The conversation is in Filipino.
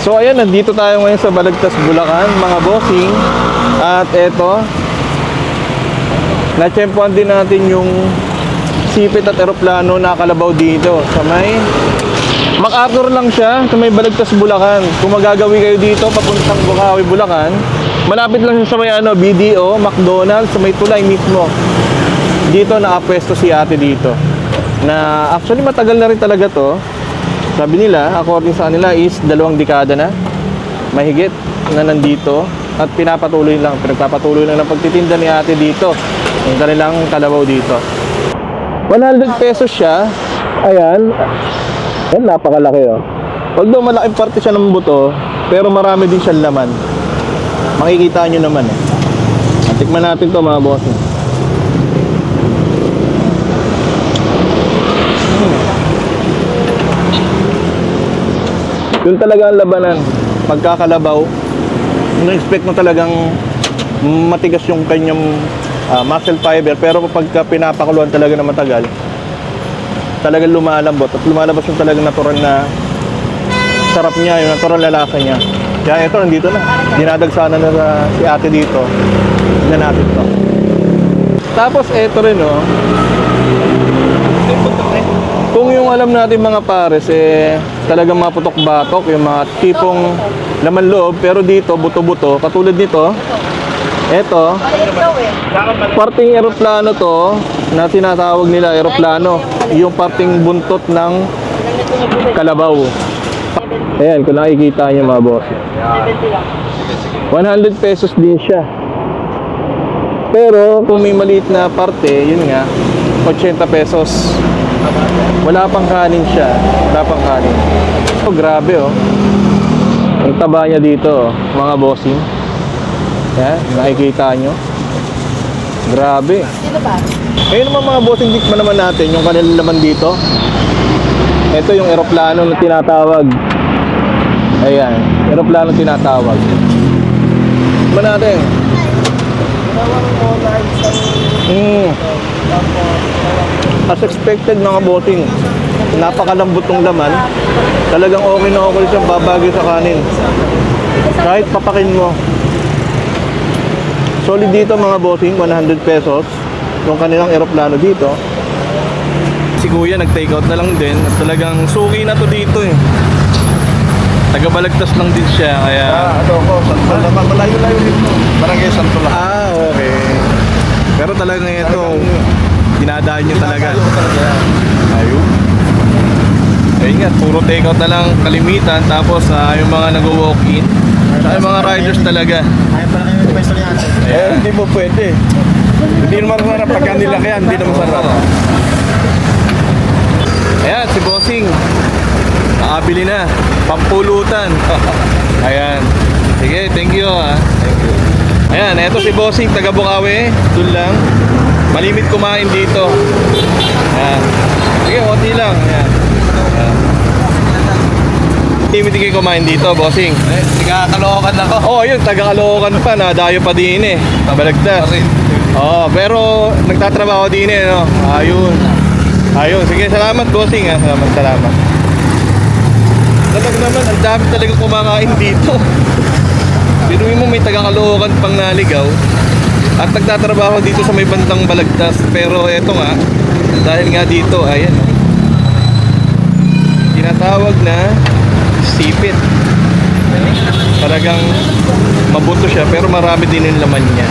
So ayan, nandito tayo ngayon sa Balagtas, Bulacan, mga bossing. At eto, natsyempohan din natin yung sipit at eroplano na kalabaw dito sa may MacArthur lang siya sa may Balagtas, Bulacan. Kung magagawi kayo dito papuntang Bukawi, Bulacan, malapit lang siya sa may ano, BDO, McDonald's, sa may tulay mismo. Dito nakapwesto si ate dito. Na actually matagal na rin talaga to. Sabi nila, according sa kanila is dalawang dekada na. Mahigit na nandito at pinapatuloy lang, pinagpapatuloy lang ng pagtitinda ni ate dito. Yung kanilang kalabaw dito. 100 pesos siya. Ayan. Ayan, napakalaki oh. Although malaking parte siya ng buto, pero marami din siyang laman. Makikita nyo naman eh. Tikman natin to mga boss. Yun talaga ang labanan. Pagkakalabaw, na-expect mo talagang matigas yung kanyang ah, muscle fiber. Pero pagka pinapakuluan talaga na matagal, talagang lumalambot at lumalabas yung talagang natural na sarap niya, yung natural na lasa niya. Kaya ito, nandito na. Dinadagsanan na sa- si ate dito. Tignan natin to. Tapos ito rin, oh. Kung yung alam natin mga pares, eh, talagang maputok-batok, yung mga tipong laman loob, pero dito, buto-buto, katulad nito, eto, parting eroplano to, na tinatawag nila eroplano, yung parting buntot ng kalabaw. Ayan, kung nakikita niyo mga boss. 100 pesos din siya. Pero kung may maliit na parte, yun nga, 80 pesos. Wala pang kanin siya. Wala pang kanin. Oh, grabe oh. Ang taba niya dito, oh, mga bossing. Yan, nakikita nyo. Grabe. Dito ba? Ngayon naman mga bossing, tikman naman natin yung kanilang laman dito. Ito yung eroplano na tinatawag. Ayan, eroplano tinatawag. Tikman natin. Mm. As expected mga bossing, napakalambot ng laman. Talagang okay na okay siyang babagay sa kanin. Kahit papakin mo. Solid dito mga bossing, 100 pesos. Yung kanilang eroplano dito. Si Kuya nag-take out na lang din. At talagang suki na to dito eh. Taga-balagtas lang din siya, kaya... Ah, ano ko, dito. Dinadaan nyo talaga. Ayun. Ayun nga, puro take out na lang kalimitan. Tapos ah, yung mga nag-walk-in. Saka yung mga riders talaga. Ayaw pala kayo ng pwesto niya. Eh, hindi mo pwede. Hindi naman sarap pagka nilaki yan, hindi naman sarap. Ayan, si Bossing. Nakabili na. Pampulutan. Ayan. Sige, thank you ha. Thank you. Ayan, eto si Bossing, taga Bukawi. Doon lang. Malimit kumain dito. Ayan. Sige, konti lang. Ayan. Limit kayo kumain dito, Bossing. Eh, Nagkakalokan ako. Oh, yun, taga Caloocan pa na dayo pa din eh. Balagtas. Oh, pero nagtatrabaho din eh, no. Ayun. Ayun, sige, salamat bossing ah. Salamat, salamat. Talaga naman, ang dami talaga kumakain dito. Binuwi mo may taga Caloocan pang naligaw. At nagtatrabaho dito sa may bandang Balagtas. Pero eto nga, dahil nga dito, ayan. oh. Tinatawag na sipit. Talagang mabuto siya pero marami din yung laman niya.